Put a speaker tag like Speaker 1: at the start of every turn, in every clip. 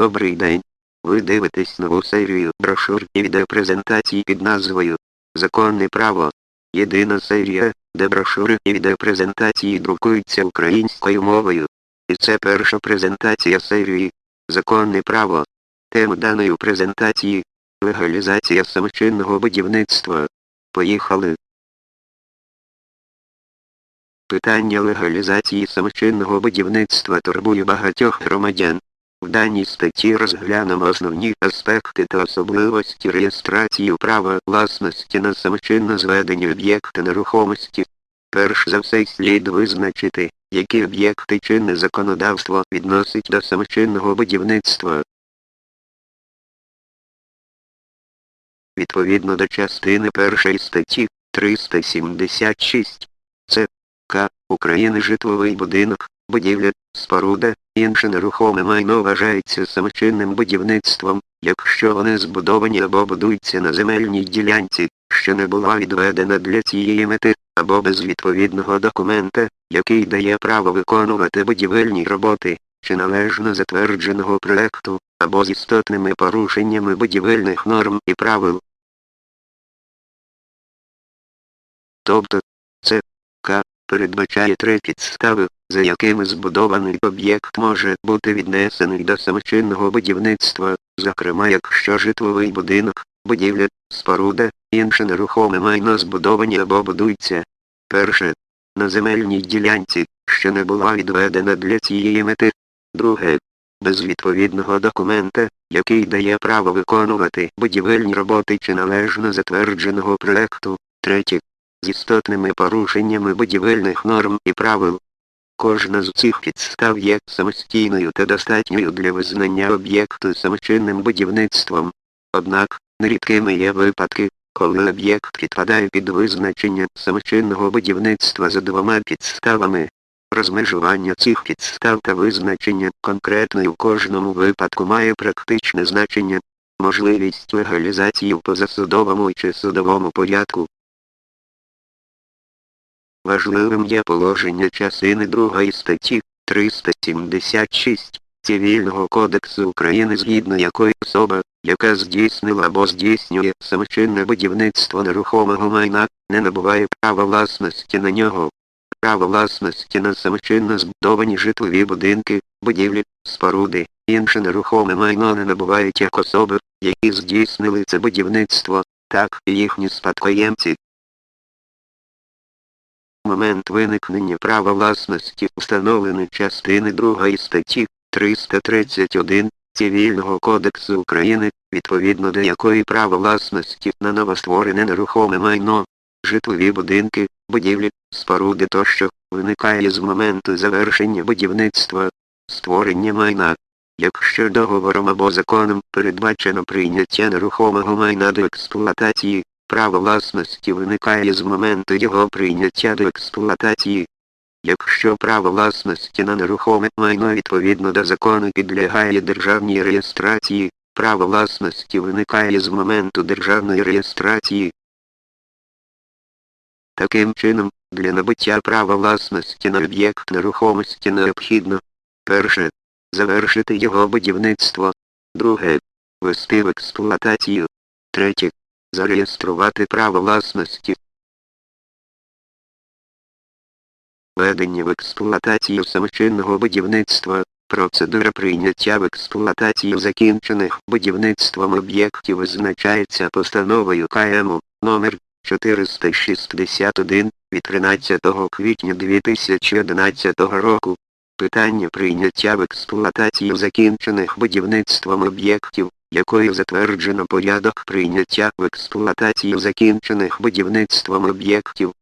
Speaker 1: Добрий день. Ви дивитесь нову серію брошур і відеопрезентацій під назвою Законне право. Єдина серія, де брошури і відеопрезентації друкуються українською мовою. І це перша презентація серії Законне право. Тема даної презентації легалізація самочинного будівництва. Поїхали. Питання легалізації самочинного будівництва турбує багатьох громадян. В даній статті розглянемо основні аспекти та особливості реєстрації права власності на самочинне зведення об'єкта нерухомості. Перш за все слід визначити, які об'єкти чинне законодавство відносить до самочинного будівництва. Відповідно до частини першої статті 376 це К. України житловий будинок, будівля, споруда, інше нерухоме майно вважається самочинним будівництвом, якщо вони збудовані або будуються на земельній ділянці, що не була відведена для цієї мети, або без відповідного документа, який дає право виконувати будівельні роботи, чи належно затвердженого проекту, або з істотними порушеннями будівельних норм і правил. Тобто, це К передбачає три підстави, за якими збудований об'єкт може бути віднесений до самочинного будівництва, зокрема якщо житловий будинок, будівля, споруда, інше нерухоме майно збудовані або будуються. Перше. На земельній ділянці, що не була відведена для цієї мети. Друге. Без відповідного документа, який дає право виконувати будівельні роботи чи належно затвердженого проекту. Третє з істотними порушеннями будівельних норм і правил. Кожна з цих підстав є самостійною та достатньою для визнання об'єкту самочинним будівництвом. Однак, нерідкими є випадки, коли об'єкт підпадає під визначення самочинного будівництва за двома підставами. Розмежування цих підстав та визначення конкретної в кожному випадку має практичне значення, можливість легалізації в позасудовому чи судовому порядку. Важливим є положення частини 2 статті 376 Цивільного кодексу України, згідно якої особа, яка здійснила або здійснює самочинне будівництво нерухомого майна, не набуває права власності на нього. Право власності на самочинно збудовані житлові будинки, будівлі, споруди, інше нерухоме майно не набувають як особи, які здійснили це будівництво, так і їхні спадкоємці, момент виникнення права власності встановлений частини 2 статті 331 Цивільного кодексу України, відповідно до якої право власності на новостворене нерухоме майно, житлові будинки, будівлі, споруди тощо виникає з моменту завершення будівництва, створення майна. Якщо договором або законом передбачено прийняття нерухомого майна до експлуатації, Право власності виникає з моменту його прийняття до експлуатації. Якщо право власності на нерухоме майно відповідно до закону підлягає державній реєстрації, право власності виникає з моменту державної реєстрації. Таким чином, для набуття права власності на об'єкт нерухомості необхідно перше завершити його будівництво, друге ввести в експлуатацію, третє Зареєструвати право власності. Ведення в експлуатацію самочинного будівництва. Процедура прийняття в експлуатацію закінчених будівництвом об'єктів визначається постановою КМУ номер 461 від 13 квітня 2011 року. Питання прийняття в експлуатацію закінчених будівництвом об'єктів якою затверджено порядок прийняття в експлуатацію закінчених будівництвом об'єктів.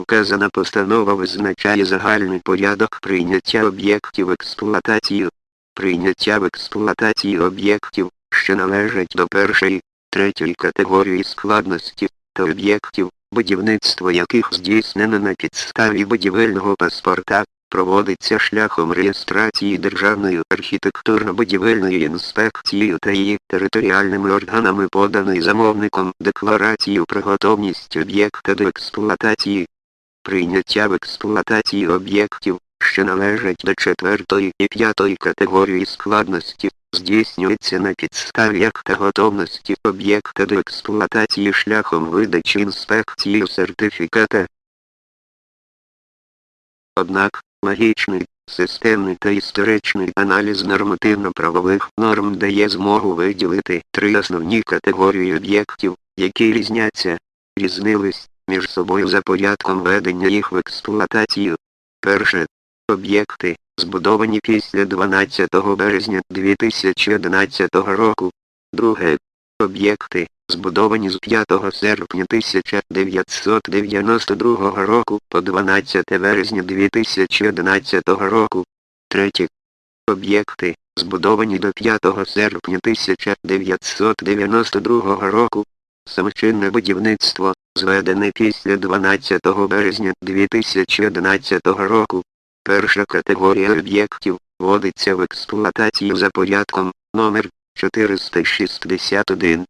Speaker 1: Вказана постанова визначає загальний порядок прийняття об'єктів в експлуатацію, прийняття в експлуатацію об'єктів, що належать до першої, третьої категорії складності та об'єктів, будівництво яких здійснено на підставі будівельного паспорта, проводиться шляхом реєстрації Державною архітектурно-будівельною інспекцією та її територіальними органами поданої замовником декларацію про готовність об'єкта до експлуатації, прийняття в експлуатації об'єктів, що належать до четвертої і п'ятої категорії складності, здійснюється на підставі акта готовності об'єкта до експлуатації шляхом видачі інспекції сертифіката. Однак, логічний, системний та історичний аналіз нормативно-правових норм дає змогу виділити три основні категорії об'єктів, які різняться, різнились між собою за порядком ведення їх в експлуатацію. Перше. Об'єкти, збудовані після 12 березня 2011 року. Друге. Об'єкти, збудовані з 5 серпня 1992 року по 12 березня 2011 року. Третє. Об'єкти, збудовані до 5 серпня 1992 року. Самочинне будівництво, зведене після 12 березня 2011 року. Перша категорія об'єктів вводиться в експлуатацію за порядком номер 461.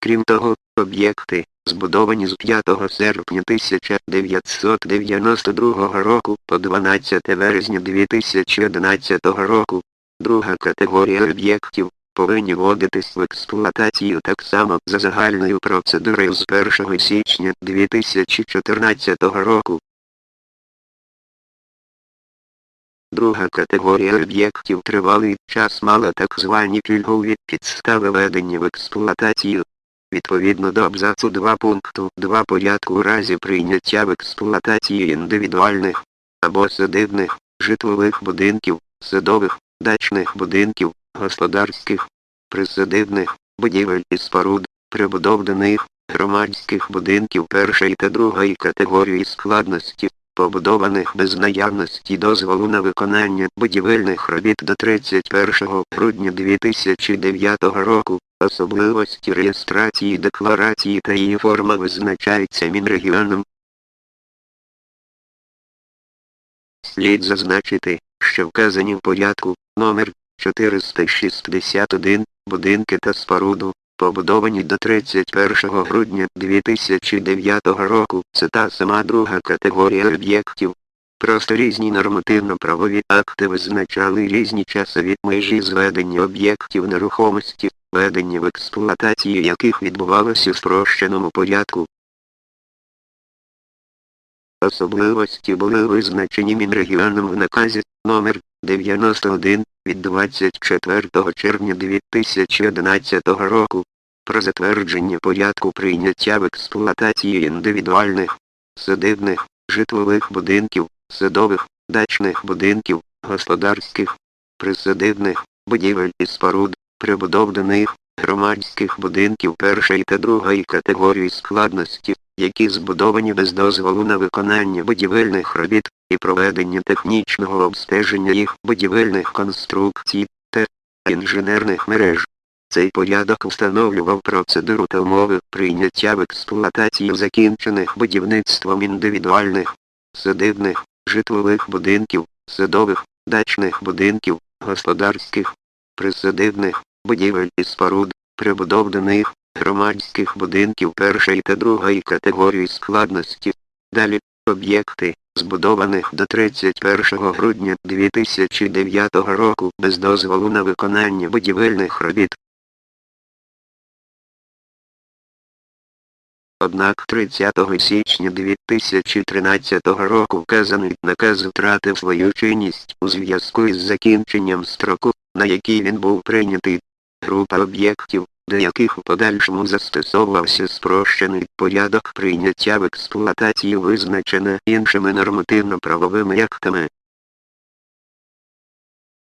Speaker 1: Крім того, об'єкти, збудовані з 5 серпня 1992 року по 12 березня 2011 року, друга категорія об'єктів повинні вводитись в експлуатацію так само за загальною процедурою з 1 січня 2014 року. Друга категорія об'єктів тривалий час мала так звані пільгові підстави ведення в експлуатацію. Відповідно до абзацу 2 пункту 2 порядку у разі прийняття в експлуатацію індивідуальних або садибних, житлових будинків, садових, дачних будинків, господарських, присадибних, будівель і споруд, прибудов до них, громадських будинків першої та другої категорії складності, побудованих без наявності дозволу на виконання будівельних робіт до 31 грудня 2009 року, особливості реєстрації декларації та її форма визначаються Мінрегіоном. Слід зазначити, що вказані в порядку номер 461 будинки та споруду, побудовані до 31 грудня 2009 року, це та сама друга категорія об'єктів. Просто різні нормативно-правові акти визначали різні часові межі зведення об'єктів нерухомості, ведення в експлуатацію яких відбувалося у спрощеному порядку. Особливості були визначені Мінрегіоном в наказі номер 91 від 24 червня 2011 року про затвердження порядку прийняття в експлуатацію індивідуальних, садибних, житлових будинків, садових, дачних будинків, господарських, присадибних, будівель і споруд, прибудов до них, громадських будинків першої та другої категорії складності, які збудовані без дозволу на виконання будівельних робіт і проведення технічного обстеження їх будівельних конструкцій та інженерних мереж. Цей порядок встановлював процедуру та умови прийняття в експлуатацію закінчених будівництвом індивідуальних, садибних, житлових будинків, садових, дачних будинків, господарських, присадибних, будівель і споруд, прибудов до них, громадських будинків першої та другої категорії складності. Далі об'єкти, збудованих до 31 грудня 2009 року без дозволу на виконання будівельних робіт. Однак 30 січня 2013 року вказаний наказ втратив свою чинність у зв'язку із закінченням строку, на який він був прийнятий. Група об'єктів, до яких у подальшому застосовувався спрощений порядок прийняття в експлуатації визначена іншими нормативно-правовими актами.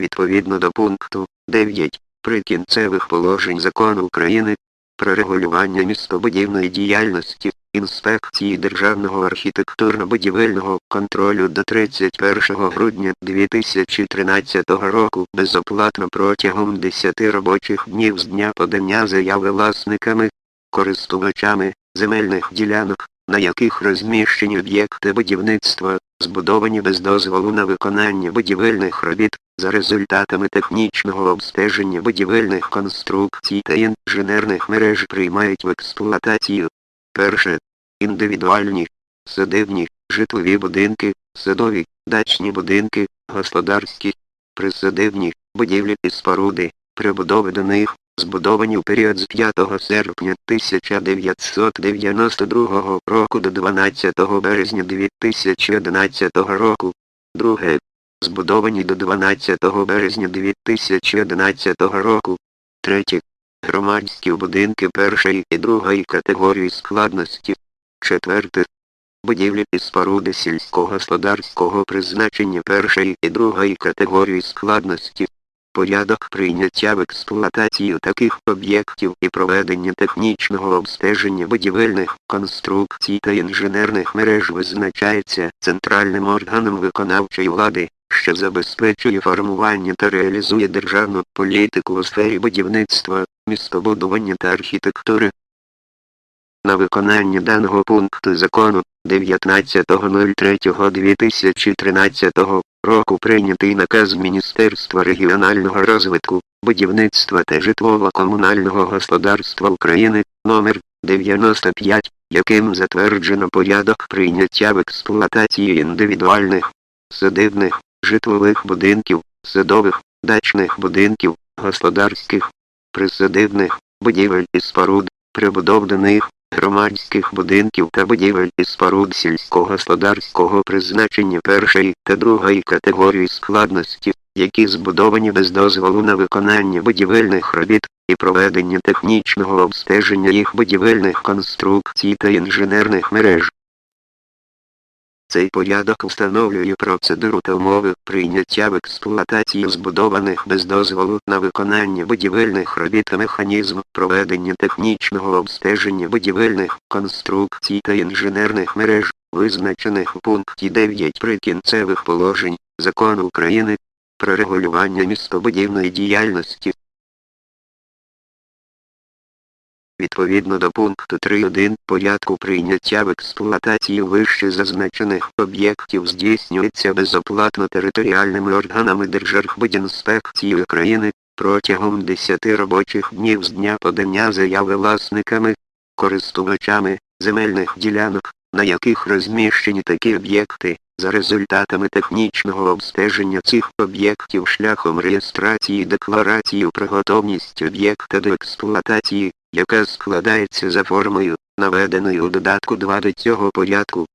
Speaker 1: Відповідно до пункту 9 прикінцевих положень закону України про регулювання містобудівної діяльності, інспекції Державного архітектурно-будівельного контролю до 31 грудня 2013 року безоплатно протягом 10 робочих днів з дня подання заяви власниками, користувачами земельних ділянок, на яких розміщені об'єкти будівництва, збудовані без дозволу на виконання будівельних робіт, за результатами технічного обстеження будівельних конструкцій та інженерних мереж приймають в експлуатацію. Перше. Індивідуальні, садибні, житлові будинки, садові, дачні будинки, господарські, присадибні, будівлі і споруди, прибудови до них, збудовані в період з 5 серпня 1992 року до 12 березня 2011 року. Друге. Збудовані до 12 березня 2011 року. Третє. Громадські будинки першої і другої категорії складності. Четверте. Будівлі і споруди сільськогосподарського призначення першої і другої категорії складності. Порядок прийняття в експлуатацію таких об'єктів і проведення технічного обстеження будівельних конструкцій та інженерних мереж визначається центральним органом виконавчої влади, що забезпечує формування та реалізує державну політику у сфері будівництва, містобудування та архітектури. На виконання даного пункту закону 19.03.2013 року прийнятий наказ Міністерства регіонального розвитку, будівництва та житлово-комунального господарства України номер 95, яким затверджено порядок прийняття в експлуатацію індивідуальних, садибних, житлових будинків, садових, дачних будинків, господарських, присадибних, будівель і споруд, прибудов громадських будинків та будівель і споруд сільськогосподарського призначення першої та другої категорії складності, які збудовані без дозволу на виконання будівельних робіт і проведення технічного обстеження їх будівельних конструкцій та інженерних мереж. Цей порядок встановлює процедуру та умови прийняття в експлуатацію збудованих без дозволу на виконання будівельних робіт та механізм проведення технічного обстеження будівельних конструкцій та інженерних мереж, визначених у пункті 9 прикінцевих положень Закону України про регулювання містобудівної діяльності. Відповідно до пункту 3.1 порядку прийняття в експлуатацію вище зазначених об'єктів здійснюється безоплатно територіальними органами Держархбудінспекції України. Протягом 10 робочих днів з дня подання заяви власниками, користувачами земельних ділянок, на яких розміщені такі об'єкти, за результатами технічного обстеження цих об'єктів шляхом реєстрації декларації про готовність об'єкта до експлуатації яка складається за формою, наведеною у додатку 2 до цього порядку.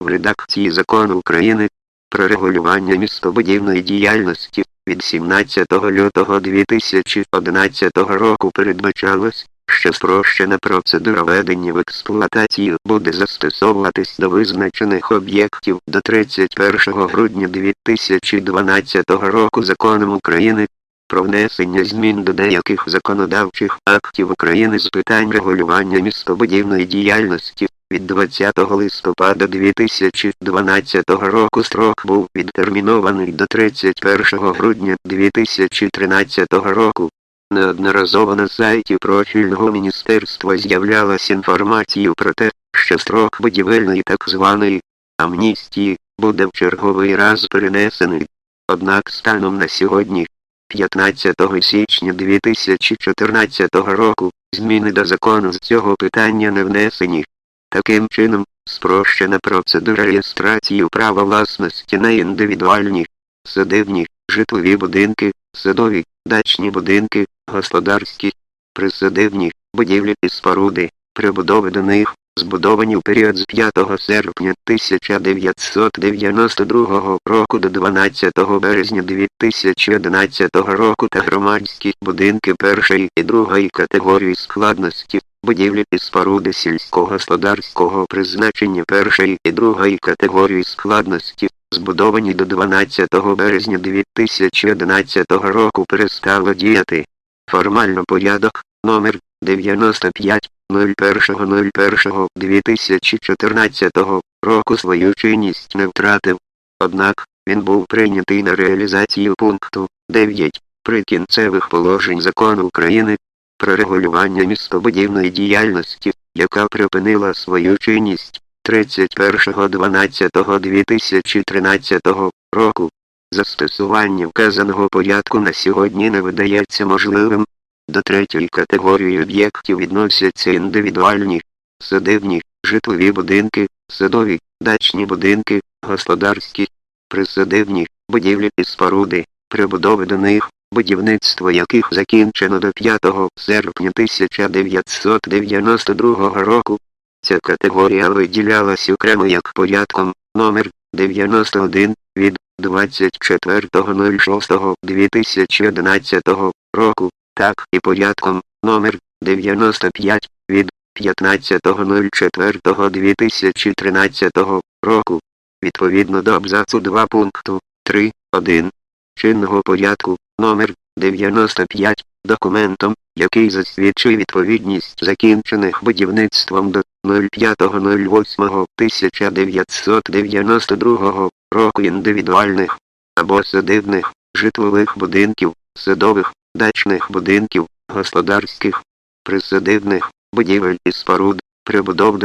Speaker 1: В редакції закону України про регулювання містобудівної діяльності від 17 лютого 2011 року передбачалось, що спрощена процедура ведення в експлуатацію буде застосовуватись до визначених об'єктів до 31 грудня 2012 року законом України про внесення змін до деяких законодавчих актів України з питань регулювання містобудівної діяльності від 20 листопада 2012 року строк був відтермінований до 31 грудня 2013 року. Неодноразово на сайті профільного міністерства з'являлася інформація про те, що строк будівельної так званої амністії буде в черговий раз перенесений. Однак станом на сьогодні 15 січня 2014 року зміни до закону з цього питання не внесені. Таким чином, спрощена процедура реєстрації права власності на індивідуальні, садибні, житлові будинки, садові, дачні будинки, господарські, присадибні, будівлі і споруди, прибудови до них, збудовані в період з 5 серпня 1992 року до 12 березня 2011 року та громадські будинки першої і другої категорії складності, будівлі і споруди сільськогосподарського призначення першої і другої категорії складності, збудовані до 12 березня 2011 року перестало діяти. Формально порядок номер 95 01.01.2014 року свою чинність не втратив, однак він був прийнятий на реалізацію пункту 9 прикінцевих положень закону України про регулювання містобудівної діяльності, яка припинила свою чинність 31.12.2013 року. Застосування вказаного порядку на сьогодні не видається можливим. До третьої категорії об'єктів відносяться індивідуальні, садибні, житлові будинки, садові, дачні будинки, господарські, присадибні, будівлі і споруди, прибудови до них, будівництво яких закінчено до 5 серпня 1992 року. Ця категорія виділялась окремо як порядком номер 91 від 24.06.2011 року, так і порядком. Номер 95 від 15.04.2013 року, відповідно до абзацу 2 пункту 3.1 чинного порядку. Номер 95 документом, який засвідчує відповідність закінчених будівництвом до 05.08.1992 року індивідуальних або садибних житлових будинків, садових, дачних будинків, господарських, присадибних, будівель і споруд, прибудов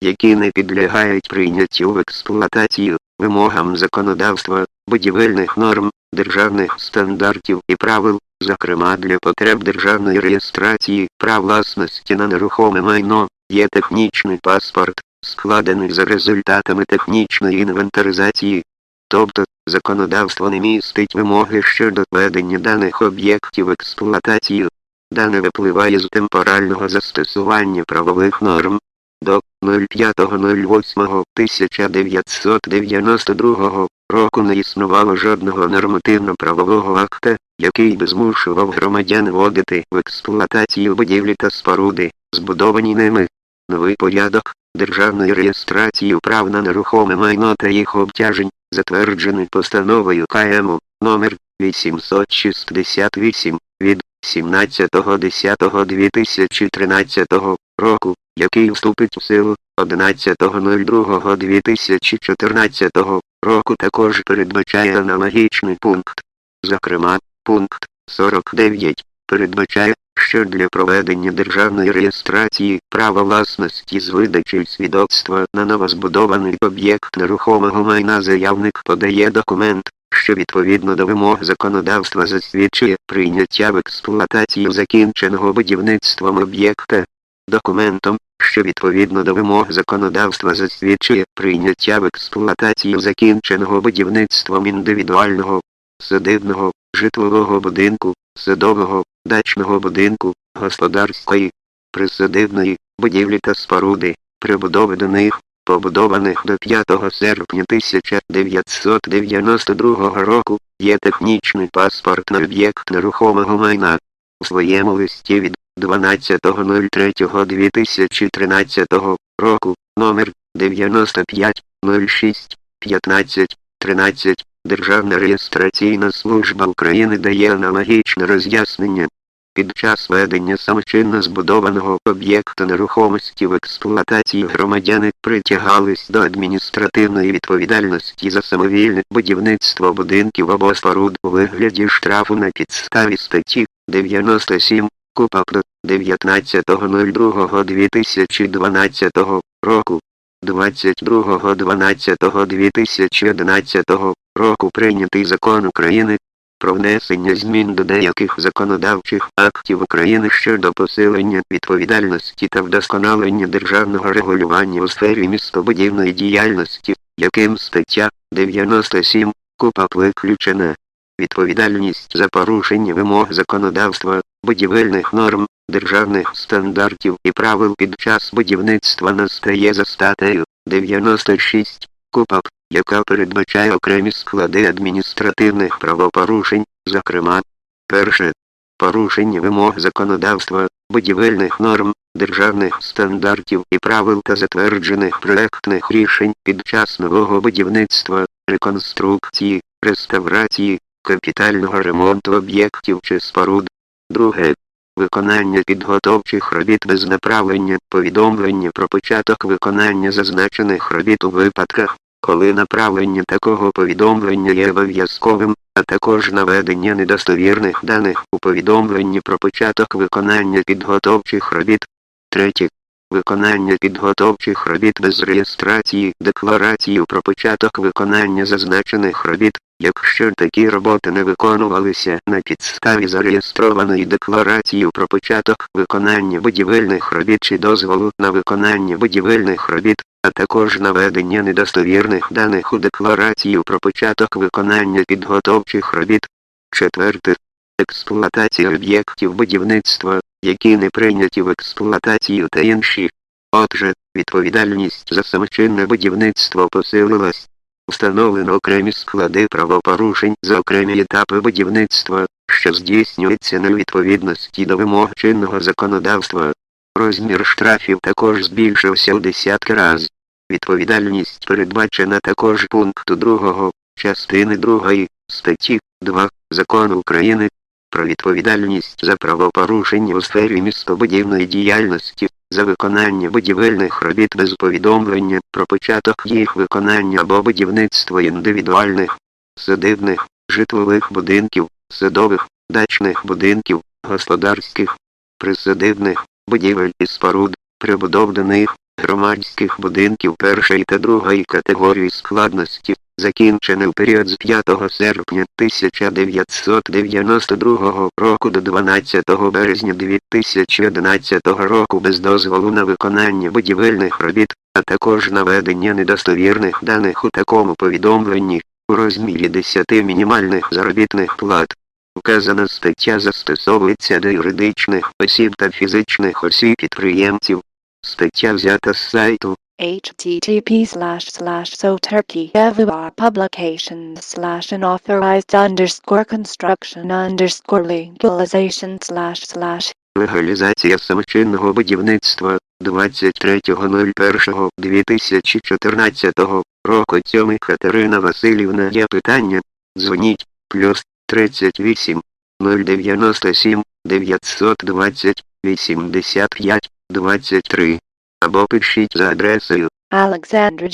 Speaker 1: які не підлягають прийняттю в експлуатацію, вимогам законодавства, будівельних норм, державних стандартів і правил, зокрема для потреб державної реєстрації прав власності на нерухоме майно, є технічний паспорт, складений за результатами технічної інвентаризації, тобто законодавство не містить вимоги щодо ведення даних об'єктів експлуатацію, дане випливає з темпорального застосування правових норм. До 05.08.1992 року не існувало жодного нормативно-правового акта, який би змушував громадян вводити в експлуатацію будівлі та споруди, збудовані ними. Новий порядок державної реєстрації прав на нерухоме майно та їх обтяжень, затверджений постановою КМУ номер 868 від 17.10.2013 року, який вступить в силу 11.02.2014 року також передбачає аналогічний пункт. Зокрема, пункт 49 передбачає, що для проведення державної реєстрації права власності з видачі свідоцтва на новозбудований об'єкт нерухомого майна заявник подає документ, що відповідно до вимог законодавства засвідчує прийняття в експлуатацію закінченого будівництвом об'єкта, документом, що відповідно до вимог законодавства засвідчує прийняття в експлуатацію закінченого будівництвом індивідуального, садибного, житлового будинку, садового, дачного будинку, господарської, присадибної, будівлі та споруди, прибудови до них, побудованих до 5 серпня 1992 року, є технічний паспорт на об'єкт нерухомого майна. У своєму листі від 12.03.2013 року номер 95 06 15 13 Державна реєстраційна служба України дає аналогічне роз'яснення. Під час ведення самочинно збудованого об'єкту нерухомості в експлуатації громадяни притягались до адміністративної відповідальності за самовільне будівництво будинків або споруд у вигляді штрафу на підставі статті 97 КУПАП 19.02.2012 року, 22.12.2011 року прийнятий закон України про внесення змін до деяких законодавчих актів України щодо посилення відповідальності та вдосконалення державного регулювання у сфері містобудівної діяльності, яким стаття 97 КУПАП виключена. Відповідальність за порушення вимог законодавства, будівельних норм, державних стандартів і правил під час будівництва настає за статтею 96 КУПАП, яка передбачає окремі склади адміністративних правопорушень, зокрема, перше порушення вимог законодавства, будівельних норм, державних стандартів і правил та затверджених проектних рішень під час нового будівництва, реконструкції, реставрації, капітального ремонту об'єктів чи споруд. Друге виконання підготовчих робіт без направлення повідомлення про початок виконання зазначених робіт у випадках, коли направлення такого повідомлення є обов'язковим, а також наведення недостовірних даних у повідомленні про початок виконання підготовчих робіт. Третє. Виконання підготовчих робіт без реєстрації декларації про початок виконання зазначених робіт, якщо такі роботи не виконувалися на підставі зареєстрованої декларації про початок виконання будівельних робіт чи дозволу на виконання будівельних робіт, а також наведення недостовірних даних у декларацію про початок виконання підготовчих робіт. Четверте. Експлуатація об'єктів будівництва, які не прийняті в експлуатацію та інші. Отже, відповідальність за самочинне будівництво посилилась. Встановлено окремі склади правопорушень за окремі етапи будівництва, що здійснюється на відповідності до вимог чинного законодавства. Розмір штрафів також збільшився у десятки раз. Відповідальність передбачена також пункту 2 частини 2 статті 2 Закону України про відповідальність за правопорушення у сфері містобудівної діяльності за виконання будівельних робіт без повідомлення про початок їх виконання або будівництво індивідуальних, садибних, житлових будинків, садових, дачних будинків, господарських, присадибних, будівель і споруд, прибудовлених, громадських будинків першої та другої категорії складності, закінчене в період з 5 серпня 1992 року до 12 березня 2011 року без дозволу на виконання будівельних робіт, а також наведення недостовірних даних у такому повідомленні у розмірі 10 мінімальних заробітних плат. Вказана стаття застосовується до юридичних осіб та фізичних осіб підприємців. Стаття взята з сайту
Speaker 2: http slash slash so turkey everywhere publication slash unauthorized underscore construction underscore legalization slash slash
Speaker 1: Легалізація самочинного будівництва 23.01.2014 року Цьоми Катерина Васильівна є питання. Дзвоніть плюс 38 097 920 85 23 або пишіть за адресою.
Speaker 2: Олександр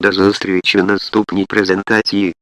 Speaker 1: До зустрічі в наступній презентації.